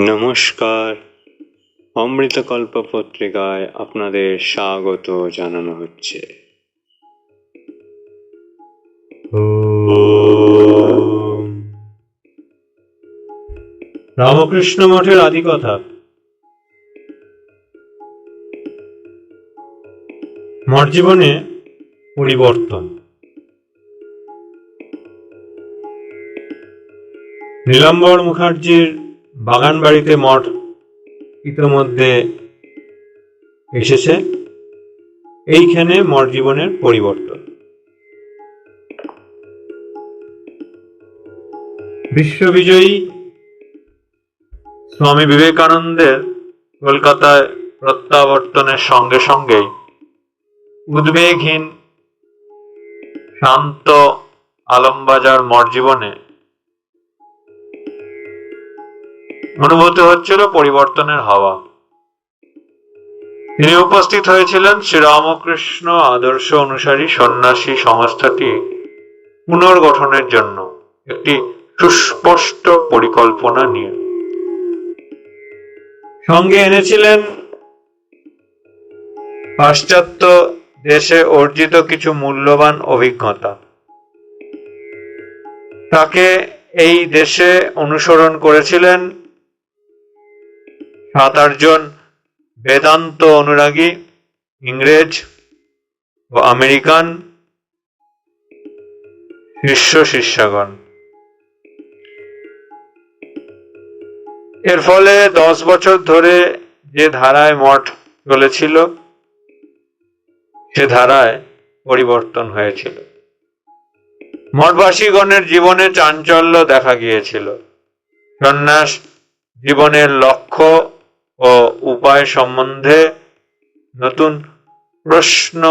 নমস্কার। অমৃতকল্প পত্রিকায় আপনাদের স্বাগত জানানো হচ্ছে। রামকৃষ্ণ মঠের আদি কথা মঠ জীবনে পরিবর্তন। নীলাম্বর মুখার্জির বাগান বাড়িতে মঠ ইতোমধ্যে এসেছে। এইখানে মঠ জীবনের পরিবর্তন। বিশ্ববিজয়ী স্বামী বিবেকানন্দের কলকাতায় প্রত্যাবর্তনের সঙ্গে সঙ্গেই উদ্বেগহীন শান্ত আলমবাজার মঠ জীবনে অনুভূত হচ্ছিল পরিবর্তনের হাওয়া। তিনি উপস্থিত হয়েছিলেন শ্রীরামকৃষ্ণ আদর্শ অনুসারী সন্ন্যাসী সংস্থাটি পুনর্গঠনের জন্য একটি সুস্পষ্ট পরিকল্পনা নিয়ে। সঙ্গে এনেছিলেন পাশ্চাত্য দেশে অর্জিত কিছু মূল্যবান অভিজ্ঞতা। তাকে এই দেশে অনুসরণ করেছিলেন সাত আটজন বেদান্ত অনুরাগী, ইংরেজ ও আমেরিকান শিষ্য, শিষ্যাগণ। এর ফলে দশ বছর ধরে যে ধারায় মঠ চলেছিল, সে ধারায় পরিবর্তন হয়েছিল। মঠবাসীগণের জীবনে চাঞ্চল্য দেখা গিয়েছিল। সন্ন্যাস জীবনের লক্ষ্য ও উপায় সম্বন্ধে নতুন প্রশ্ন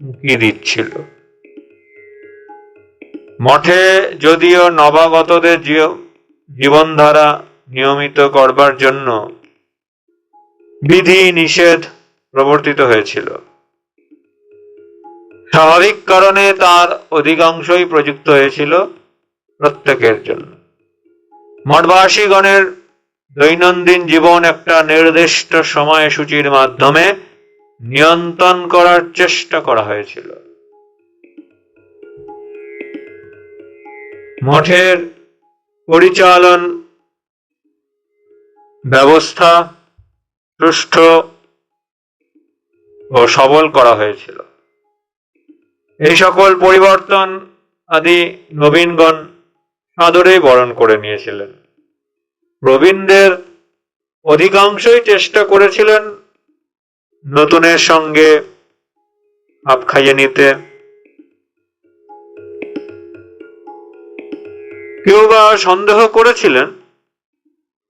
উকি দিচ্ছিল মঠে যদিও নবাগতদের জীবনধারা নিয়মিত করবার জন্য বিধি নিষেধ প্রবর্তিত হয়েছিল। স্বাভাবিক কারণে তার অধিকাংশই প্রযুক্ত হয়েছিল প্রত্যেকের জন্য। মঠবাসীগণের দৈনন্দিন জীবন একটা নির্দিষ্ট সময়সূচির মাধ্যমে নিয়ন্ত্রণ করার চেষ্টা করা হয়েছিল। মঠের পরিচালন ব্যবস্থা সুষ্ঠু ও সবল করা হয়েছিল। এই সকল পরিবর্তন আদি নবীনগণ সাদরেই বরণ করে নিয়েছিলেন। প্রবীণদের অধিকাংশই চেষ্টা করেছিলেন নতুনের সঙ্গে খাপ খাইয়ে নিতে। কেউ বা সন্দেহ করেছিলেন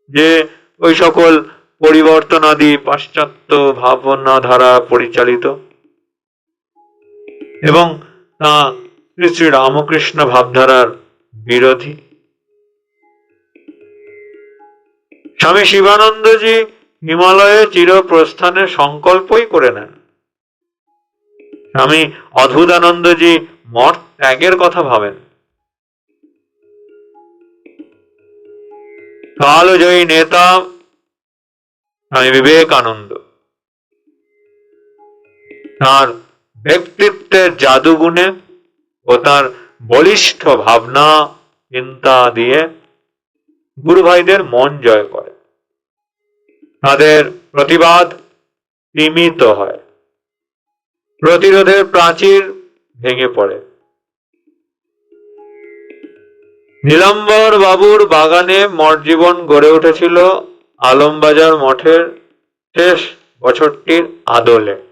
যে ওই সকল পরিবর্তন আদি পাশ্চাত্য ভাবনা ধারা পরিচালিত এবং তা শ্রী শ্রী রামকৃষ্ণ ভাবধারার বিরোধী। স্বামী শিবানন্দজি হিমালয়ে চিরপ্রস্থানের সংকল্পই করে নেন। স্বামী অদ্ভুতানন্দজি মঠ ত্যাগের কথা ভাবেন। কালজয়ী নেতা স্বামী বিবেকানন্দ। তার ব্যক্তিত্বের জাদুগুণে ও তার বলিষ্ঠ ভাবনা চিন্তা দিয়ে গুরু ভাইদের মন জয় করে। তাদের প্রতিবাদ সীমিত হয়। প্রতিরোধের প্রাচীর ভেঙে পড়ে। নীলাম্বর বাবুর বাগানে মঠ জীবন গড়ে উঠেছিল আলমবাজার মঠের শেষ বছরটির আদলে।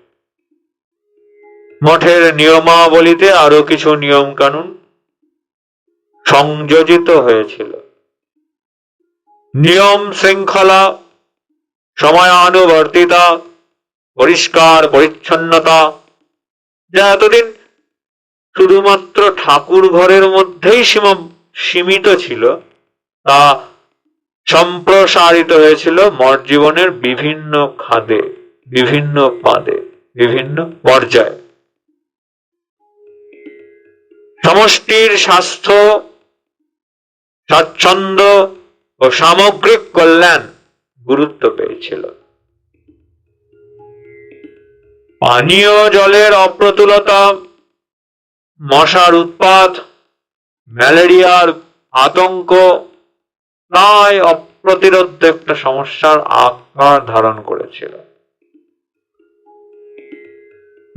মঠের নিয়মাবলীতে আরও কিছু নিয়ম কানুন সংযোজিত হয়েছিল। নিয়ম শৃঙ্খলা সময়ানুবর্তিতা, পরিষ্কার পরিচ্ছন্নতা। যা এতদিন শুধুমাত্র ঠাকুর ঘরের মধ্যেই সীমিত ছিল, তা সম্প্রসারিত হয়েছিল মঠ জীবনের বিভিন্ন খাদে, বিভিন্ন পাদে, বিভিন্ন পর্যায়ে। সমষ্টির স্বাস্থ্য, স্বাচ্ছন্দ্য ও ও সামগ্রিক কল্যাণ গুরুত্ব পেয়েছিল। পানীয় জলের অপ্রতুলতা, মশার উৎপাত, ম্যালেরিয়ার আতঙ্ক প্রায় অপ্রতিরোধ্য একটা সমস্যার আকার ধারণ করেছিল।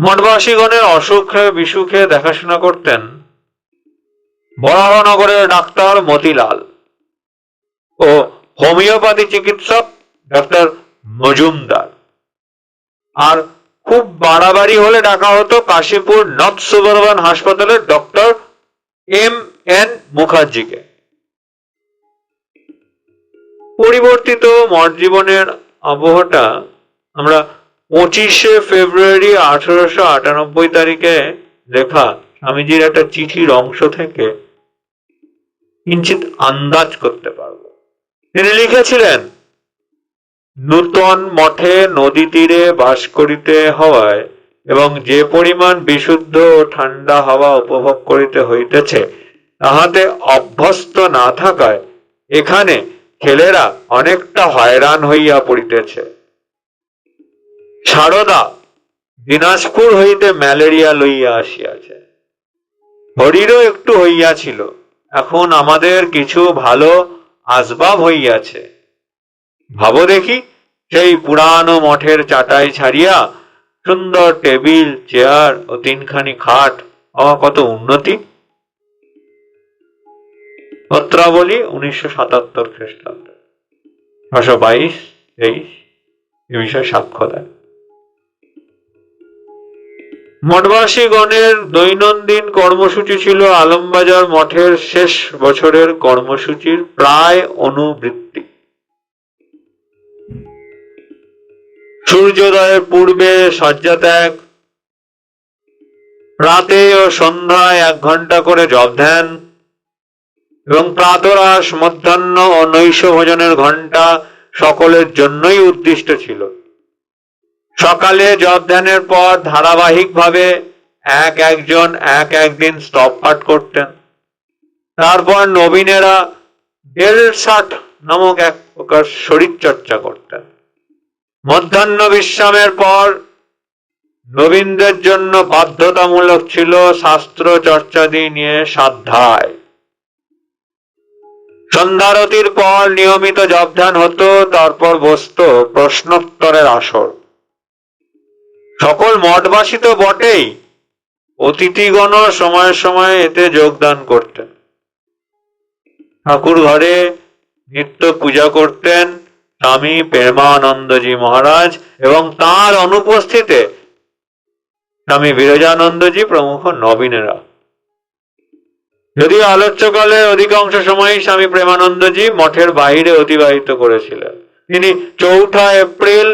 মঠবাসীগণের অসুখে বিসুখে দেখাশোনা করতেন বরাহনগরের ডাক্তার মতিলাল ও হোমিওপ্যাথি চিকিৎসক ডক্টর মজুমদার। আর খুব বাড়াবাড়ি হলে ডাকা হতো কাশীপুর নর্থ সুবর্বান হাসপাতালের ডক্টর এম এন মুখার্জিকে। পরিবর্তিত মঠ জীবনের আবহটা আমরা পঁচিশে ফেব্রুয়ারি আঠারোশো আটানব্বই তারিখে লেখা স্বামীজির একটা চিঠির অংশ থেকে কিঞ্চিত আন্দাজ করতে পারব। তিনি লিখেছিলেন নূতন মঠে নদী তীরে বাস করিতে হওয়ায় এবং যে পরিমাণ বিশুদ্ধ ও ঠান্ডা হাওয়া উপভোগ করিতে হইতেছে, তাহাতে অভ্যস্ত না থাকায় এখানে ছেলেরা অনেকটা হয়রান হইয়া পড়িতেছে। সারদা দিনাজপুর হইতে ম্যালেরিয়া লইয়া আসিয়াছে। হরিরও একটু হইয়াছিল, এখন আমাদের কিছু ভালো আসবাব হইয়াছে। ভাবো দেখি, সেই পুরানো মঠের চাটাই ছাড়িয়া সুন্দর টেবিল, চেয়ার ও তিনখানি খাট হওয়া কত উন্নতি। পত্রাবলী উনিশশো সাতাত্তর খ্রিস্টাব্দ। ছশো বাইশ, তেইশ এ বিষয়ে সাক্ষ্য দেয় মঠবাসীগণের দৈনন্দিন কর্মসূচি ছিল আলমবাজার মঠের শেষ বছরের কর্মসূচির প্রায় অনুবৃত্তি। সূর্যোদয়ের পূর্বে শয্যা ত্যাগ রাতে ও সন্ধ্যায় এক ঘণ্টা করে জব ধ্যান এবং প্রাতরাস মধ্যাহ্ন ও নৈশ ভোজনের ঘণ্টা সকলের জন্যই উদ্দিষ্ট ছিল। সকালে জব ধ্যানের পর ধারাবাহিকভাবে এক একজন এক একদিন স্তব পাঠ করতেন। তারপর নবীনেরা ডেলসাট নামক এক প্রকার শরীর চর্চা করতেন। মধ্যাহ্ন বিশ্রামের পর নবীনদের জন্য বাধ্যতামূলক ছিল শাস্ত্র চর্চাদি নিয়ে সাধ্যায়। সন্ধ্যারতির পর নিয়মিত জবধান হতো, তারপর বসত প্রশ্নোত্তরের আসর। সকল মঠবাসী তো বটেই অতিথিগণ সময়ে সময়ে এতে যোগদান করতেন। ঠাকুর ঘরে নিত্য পূজা করতেন স্বামী প্রেমানন্দজি মহারাজ এবং তার অনুপস্থিতে স্বামী বিরজানন্দজি প্রমুখ নবীনেরা। যদিও আলোচ্যকালে অধিকাংশ সময়ই স্বামী প্রেমানন্দজি মঠের বাইরে অতিবাহিত করেছিলেন। তিনি চৌঠা এপ্রিল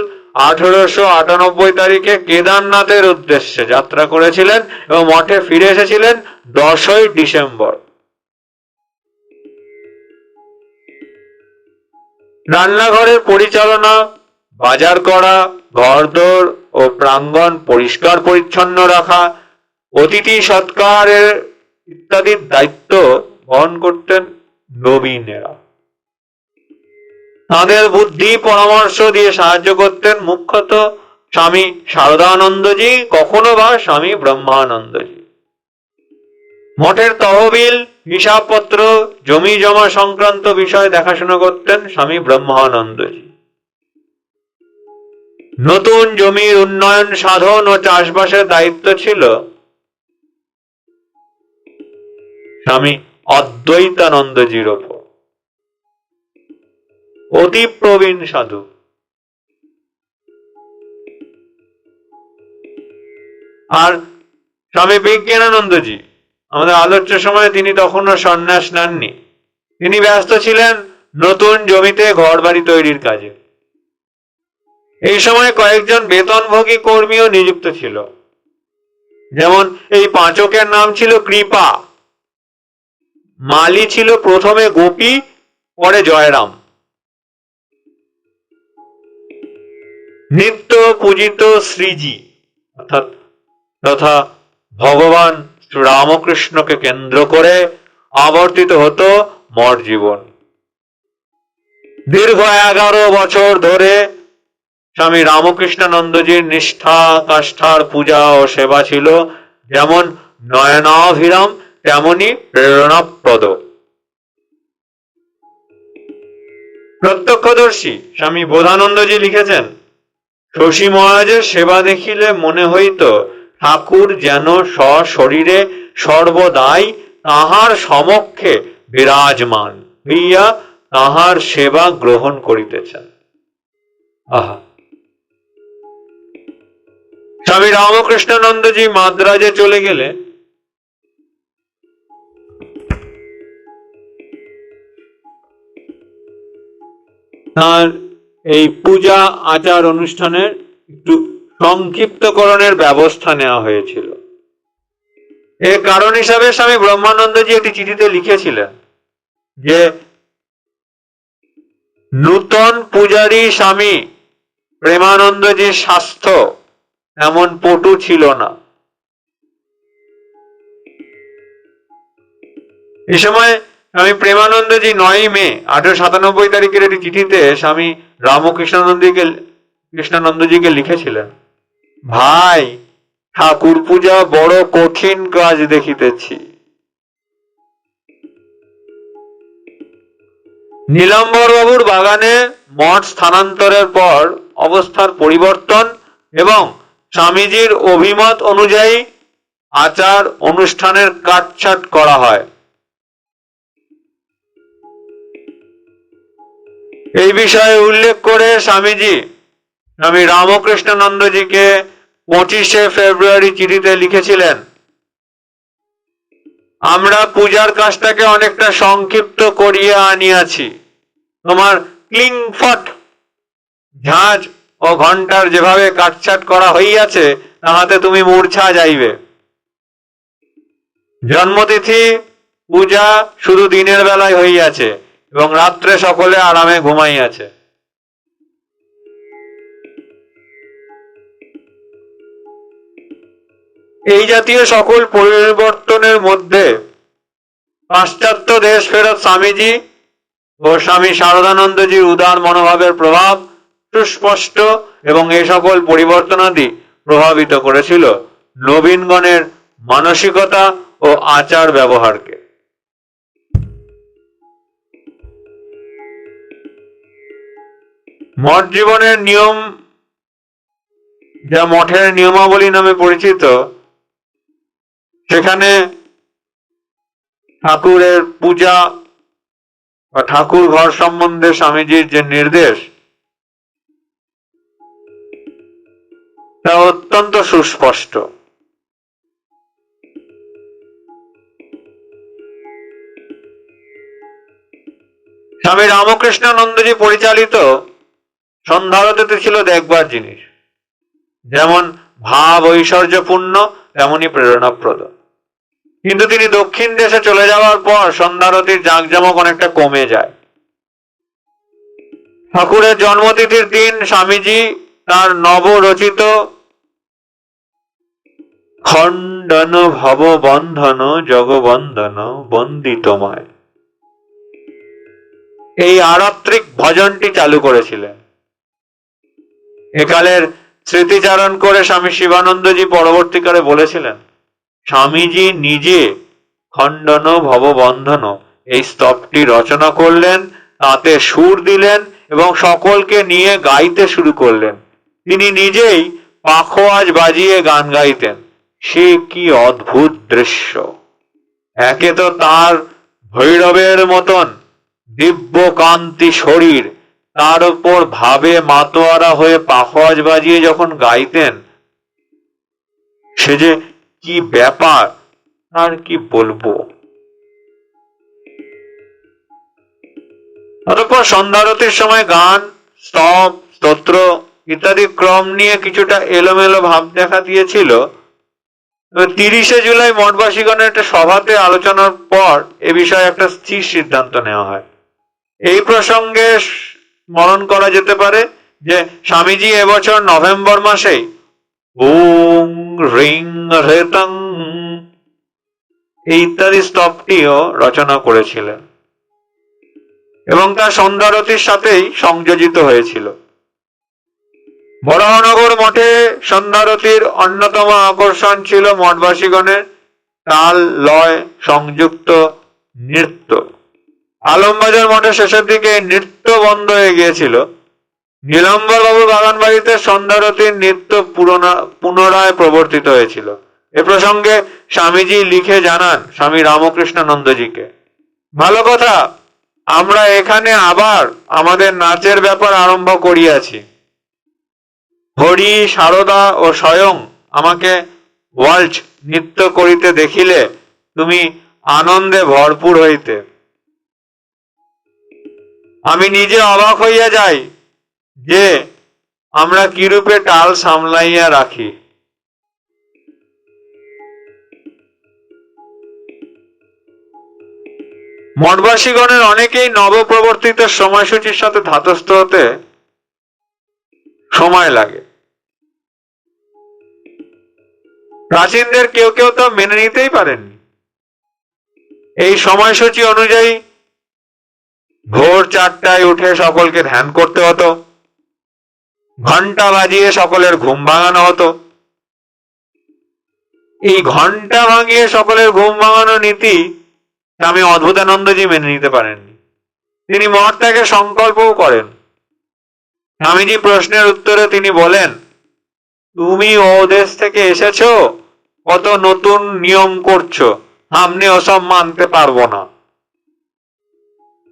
আঠারোশো আটানব্বই তারিখে কেদারনাথের উদ্দেশ্যে যাত্রা করেছিলেন এবং মঠে ফিরে এসেছিলেন দশই ডিসেম্বর। রান্নাঘরের পরিচালনা, বাজার করা, ঘরদোর ও প্রাঙ্গণ পরিষ্কার পরিচ্ছন্ন রাখা, অতিথি সৎকারের ইত্যাদির দায়িত্ব বহন করতেন নবীনেরা। তাদের বুদ্ধি, পরামর্শ দিয়ে সাহায্য করতেন মুখ্যত স্বামী শারদানন্দজি, কখনো বা স্বামী ব্রহ্মানন্দজি। মঠের তহবিল, হিসাবপত্র, জমি জমা সংক্রান্ত বিষয় দেখাশোনা করতেন স্বামী ব্রহ্মানন্দজি। নতুন জমির উন্নয়ন সাধন ও চাষবাসের দায়িত্ব ছিল স্বামী অদ্বৈতানন্দজির ওপর। অতি প্রবীণ সাধু। আর স্বামী বিজ্ঞানানন্দজি আমাদের আলোচ্য সময়ে তিনি তখনও সন্ন্যাস নেননি। তিনি ব্যস্ত ছিলেন নতুন জমিতে ঘর বাড়ি তৈরির কাজে। এই সময় কয়েকজন বেতনভোগী কর্মীও নিযুক্ত ছিল। যেমন এই পাঁচকের নাম ছিল কৃপা, মালি ছিল প্রথমে গোপী, পরে জয়রাম। নিত্য পূজিত শ্রীজি, অর্থাৎ তথা ভগবান রামকৃষ্ণকে কেন্দ্র করে আবর্তিত হতো মঠ জীবন। দীর্ঘ এগারো বছর ধরে স্বামী রামকৃষ্ণানন্দজির নিষ্ঠা, কাষ্ঠার পূজা ও সেবা ছিল যেমন নয়নাভিরাম, তেমনি প্রেরণাপ্রদ। প্রত্যক্ষদর্শী স্বামী বোধানন্দজি লিখেছেন, শশী মহারাজের সেবা দেখিলে মনে হইত ঠাকুর যেন সশরীরে সর্বদাই তাহার সমক্ষে বিরাজমান। হইয়া তাহার সেবা গ্রহণ করিতেছেন। আহা। স্বামী রামকৃষ্ণানন্দজি মাদ্রাজে চলে গেলে তার এই পূজা, আচার অনুষ্ঠানের একটু সংক্ষিপ্তকরণের ব্যবস্থা নেওয়া হয়েছিল। এর কারণ হিসাবে স্বামী ব্রহ্মানন্দজি একটি চিঠিতে লিখেছিলেন যে, নূতন পূজারী স্বামী, প্রেমানন্দজির স্বাস্থ্য এমন পটু ছিল না। এ সময় স্বামী প্রেমানন্দজি নয় মে আঠারো সাতানব্বই তারিখের একটি চিঠিতে স্বামী রামকৃষ্ণানন্দীকে কৃষ্ণানন্দজিকে লিখেছিলেন ভাই, ঠাকুর পূজা বড় কঠিন কাজ দেখিতেছি। নীলাম্বর বাবুর বাগানে মঠ স্থানান্তরের পর অবস্থার পরিবর্তন এবং স্বামীজির অভিমত অনুযায়ী আচার অনুষ্ঠানের কাটছাট করা হয়। এই বিষয়ে উল্লেখ করে স্বামীজি স্বামী রামকৃষ্ণানন্দজিকে পঁচিশে ফেব্রুয়ারি চিঠিতে লিখেছিলেন, আমরা পূজার কাজটাকে অনেকটা সংক্ষিপ্ত করিয়া আনিয়াছি। তোমার ক্লিংফট, ঝাঁজ ও ঘণ্টার যেভাবে কাটছাট করা হইয়াছে, তাহাতে তুমি মূর্ছা যাইবে। জন্মতিথি, পূজা শুধু দিনের বেলায় হইয়াছে এবং রাত্রে সকলে আরামে ঘুমাইয়াছে। এই জাতীয় সকল পরিবর্তনের মধ্যে পাশ্চাত্য দেশ ফেরত স্বামীজি ও স্বামী শারদানন্দজির উদার মনোভাবের প্রভাব সুস্পষ্ট এবং এই সকল পরিবর্তনাদি প্রভাবিত করেছিল নবীনগণের মানসিকতা ও আচার ব্যবহারকে। মঠ জীবনের নিয়ম, যা মঠের নিয়মাবলী নামে পরিচিত সেখানে ঠাকুরের পূজা বা ঠাকুর ঘর সম্বন্ধে স্বামীজির যে নির্দেশ, তা অত্যন্ত সুস্পষ্ট। স্বামী রামকৃষ্ণানন্দজি পরিচালিত সন্ধ্যারতিতে ছিল দেখবার জিনিস। যেমন ভাব ঐশ্বর্যপূর্ণ তেমনই প্রেরণাপ্রদ। কিন্তু তিনি দক্ষিণ দেশে চলে যাওয়ার পর সন্ধ্যারতির জাঁকজমক অনেকটা কমে যায়। ঠাকুরের জন্মতিথির দিন স্বামীজি তার নবরচিত খণ্ডন ভব বন্ধন জগবন্ধন বন্দিতময়। এই আরাত্রিক ভজনটি চালু করেছিলেন। একালের স্মৃতিচারণ করে স্বামী শিবানন্দজি পরবর্তীকালে বলেছিলেন স্বামীজি নিজে খণ্ডন ভববন্ধন এই স্তবটি রচনা করলেন, তাতে সুর দিলেন এবং সকলকে নিয়ে গাইতে শুরু করলেন। তিনি নিজেই পাখোয়াজ বাজিয়ে গান গাইতেন। সে কি অদ্ভুত দৃশ্য! একে তো তার ভৈরবের মতন দিব্য কান্তি শরীর, তার উপর ভাবে মাতোয়ারা হয়ে পাখোয়াজ বাজিয়ে যখন গাইতেন, সে যে কি ব্যাপার? আর কি বলব? অতঃপর সন্ধ্যারতির সময় গান, স্তব, স্তোত্র ইত্যাদি ক্রম নিয়ে কিছুটা এলোমেলো ভাব দেখা দিয়েছিল। তিরিশে জুলাই মঠবাসীগণের একটা সভাতে আলোচনার পর এ বিষয়ে একটা স্থির সিদ্ধান্ত নেওয়া হয়। এই প্রসঙ্গে স্মরণ করা যেতে পারে যে স্বামীজি এবছর নভেম্বর মাসেই ওং রিং রেতং এই ইত্যাদি স্তবটিও রচনা করেছিলেন। এবং তা সন্ধ্যারতির সাথেই সংযোজিত হয়েছিল। বরাহনগর মঠে সন্ধ্যারতির অন্যতম আকর্ষণ ছিল মঠবাসীগণের তাল, লয়, সংযুক্ত নৃত্য। আলমবাজার মঠের শেষের দিকে নৃত্য বন্ধ হয়ে গিয়েছিল। নীলম্বর বাবু বাগান বাড়িতে সন্ধ্যারতির নৃত্য পুনরায় প্রবর্তিত হয়েছিল। এ প্রসঙ্গে স্বামীজি লিখে জানান স্বামী রামকৃষ্ণানন্দজিকে, ভালো কথা, আমরা এখানে আবার আমাদের নাচের ব্যাপার আরম্ভ করিয়াছি। হরি, সারদা ও স্বয়ং আমাকে ওয়াল্ট নৃত্য করিতে দেখিলে তুমি আনন্দে ভরপুর হইতে। আমি নিজে অবাক হইয়া যাই যে আমরা কিরূপে টাল সামলাইয়া রাখি? মঠবাসীগণের অনেকেই নবপ্রবর্তিত সময়সূচির সাথে ধাতস্থ হতে সময় লাগে। প্রাচীনদের কেউ কেউ তো মেনে নিতেই পারেননি এই সময়সূচি অনুযায়ী ভোর চারটায় উঠে সকলকে ধ্যান করতে হতো। ঘণ্টা বাজিয়ে সকলের ঘুম ভাঙানো হতো। এই ঘণ্টা ভাঙিয়ে সকলের ঘুম ভাঙানো নীতি স্বামী অদ্ভুতানন্দজি মেনে নিতে পারেননি। তিনি ত্যাগের সংকল্পও করেন। স্বামীজি প্রশ্নের উত্তরে তিনি বলেন, তুমি ও দেশ থেকে এসেছ, কত নতুন নিয়ম করছ, সামনে ওসব মানতে পারব না।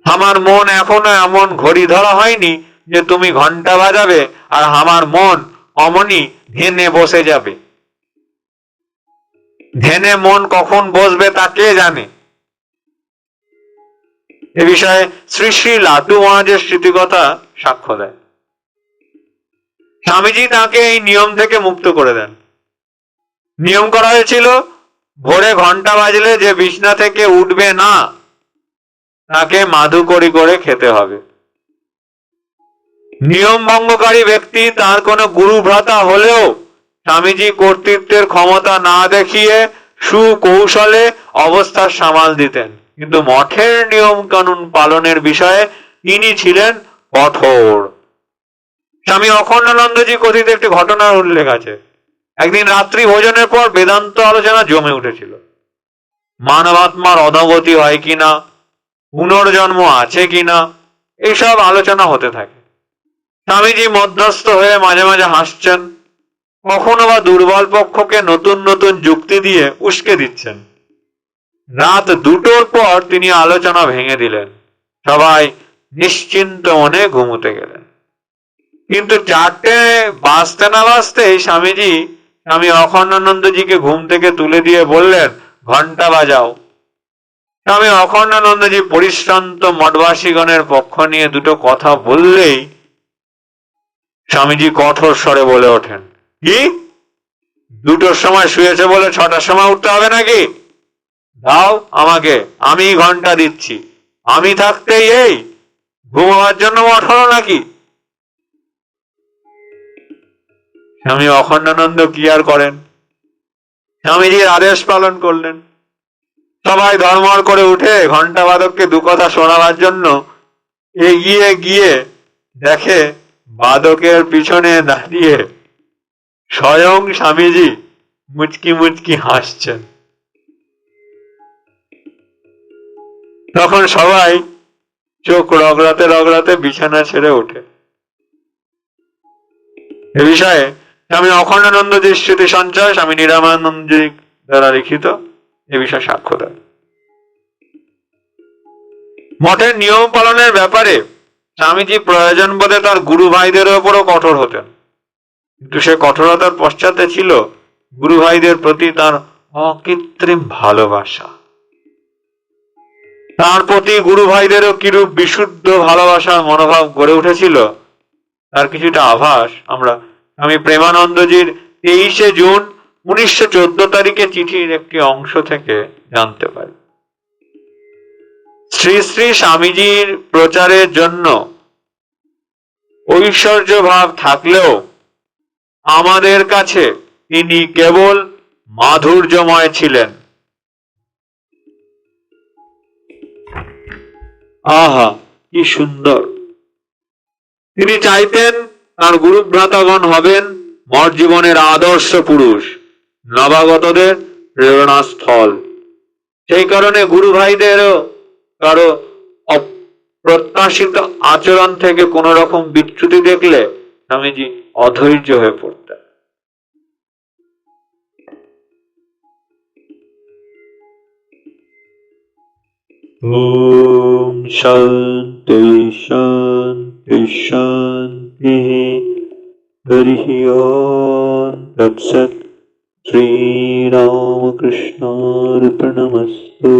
আমার মন এখনও এমন ঘড়ি ধরা হয়নি যে তুমি ঘণ্টা বাজাবে আর আমার মন অমনি ধ্যানে বসে যাবে। ধ্যানে মন কখন বসবে তা কে জানে? এ বিষয়ে শ্রী শ্রী লাটু মহারাজের স্মৃতিকথা সাক্ষ্য দেয়। স্বামীজি তাকে এই নিয়ম থেকে মুক্ত করে দেন। নিয়ম করা হয়েছিল, ভোরে ঘণ্টা বাজলে যে বিছনা থেকে উঠবে না, তাকে মাধু করি করে খেতে হবে। নিয়ম ভঙ্গকারী ব্যক্তি তার কোনো গুরু ভ্রাতা হলেও স্বামীজি কর্তৃত্বের ক্ষমতা না দেখিয়ে সুকৌশলে অবস্থার সামাল দিতেন। কিন্তু মঠের নিয়ম কানুন পালনের বিষয়ে তিনি ছিলেন কঠোর। স্বামী অখণ্ডানন্দজি কথিত একটি ঘটনার উল্লেখ আছে। একদিন রাত্রি ভোজনের পর বেদান্ত আলোচনা জমে উঠেছিল। মানবাত্মার অধগতি হয় কিনা? পুনর্জন্ম আছে কিনা? এইসব আলোচনা হতে থাকে। স্বামীজি মধ্যস্থ হয়ে মাঝে মাঝে হাসছেন। কখনো বা দুর্বল পক্ষকে নতুন নতুন যুক্তি দিয়ে উস্কে দিচ্ছেন। রাত দুটোর পর তিনি আলোচনা ভেঙে দিলেন। সবাই নিশ্চিন্ত মনে ঘুমোতে গেলেন। কিন্তু চারটে বাঁচতে না বাঁচতেই স্বামীজি, স্বামী অখণ্ডানন্দজিকে ঘুম থেকে তুলে দিয়ে বললেন, ঘণ্টা বাজাও। স্বামী অখণ্ডানন্দজি পরিশ্রান্ত মঠবাসীগণের পক্ষ নিয়ে দুটো কথা বললেই স্বামীজি কঠোর স্বরে বলে ওঠেন। কি? দুটোর সময় শুয়েছে বলে ছটার সময় উঠতে হবে নাকি? দাও আমাকে, আমি ঘণ্টা দিচ্ছি। আমি থাকতেই এই? ঘুমাবার জন্য মঠ নাকি? স্বামী অখণ্ডানন্দ কি আর করেন? স্বামীজির আদেশ পালন করলেন। সবাই ধর্মর করে উঠে ঘণ্টা বাদককে দু কথা শোনাবার জন্য এগিয়ে গিয়ে দেখে বাদকের পিছনে দাঁড়িয়ে স্বয়ং স্বামীজি মুচকি মুচকি হাসছেন। তখন সবাই চোখ রগড়াতে রগড়াতে বিছানা ছেড়ে ওঠে। এ বিষয়ে স্বামী অখণ্ডানন্দজির স্মৃতি সঞ্চয়, স্বামী নিরামানন্দজি দ্বারা লিখিত এ বিষয়ে সাক্ষ্য দেয় মঠের নিয়ম পালনের ব্যাপারে স্বামীজি প্রয়োজন বোধে তার গুরু ভাইদের ওপরও কঠোর হতেন। কিন্তু সে কঠোরতার পশ্চাতে ছিল গুরু ভাইদের প্রতি তার অকৃত্রিম ভালোবাসা। তার প্রতি গুরু ভাইদেরও কিরূপ বিশুদ্ধ ভালোবাসার মনোভাব গড়ে উঠেছিল, তার কিছুটা আভাস আমরা আমি প্রেমানন্দজির তেইশে জুন উনিশশো চোদ্দ তারিখে চিঠির একটি অংশ থেকে জানতে পারি। শ্রী শ্রী স্বামীজির প্রচারের জন্য ঐশ্বর্য ভাব থাকলেও আমাদের কাছে তিনি কেবল মাধুর্যময় ছিলেন। আহা, কি সুন্দর। তিনি চাইতেন তার গুরু ভ্রাতাগণ হবেন মঠ জীবনের আদর্শ পুরুষ, নবাগতদের প্রেরণাস্থল। সেই কারণে গুরু ভাইদেরও কারো অপ্রত্যাশিত আচরণ থেকে কোন রকম বিচ্যুতি দেখলে স্বামীজি অধৈর্য হয়ে পড়তেন ॐ शान्ति शान्ति शान्तिः हरिः ॐ तत्सत् श्रीरामकृष्णार्पणमस्तु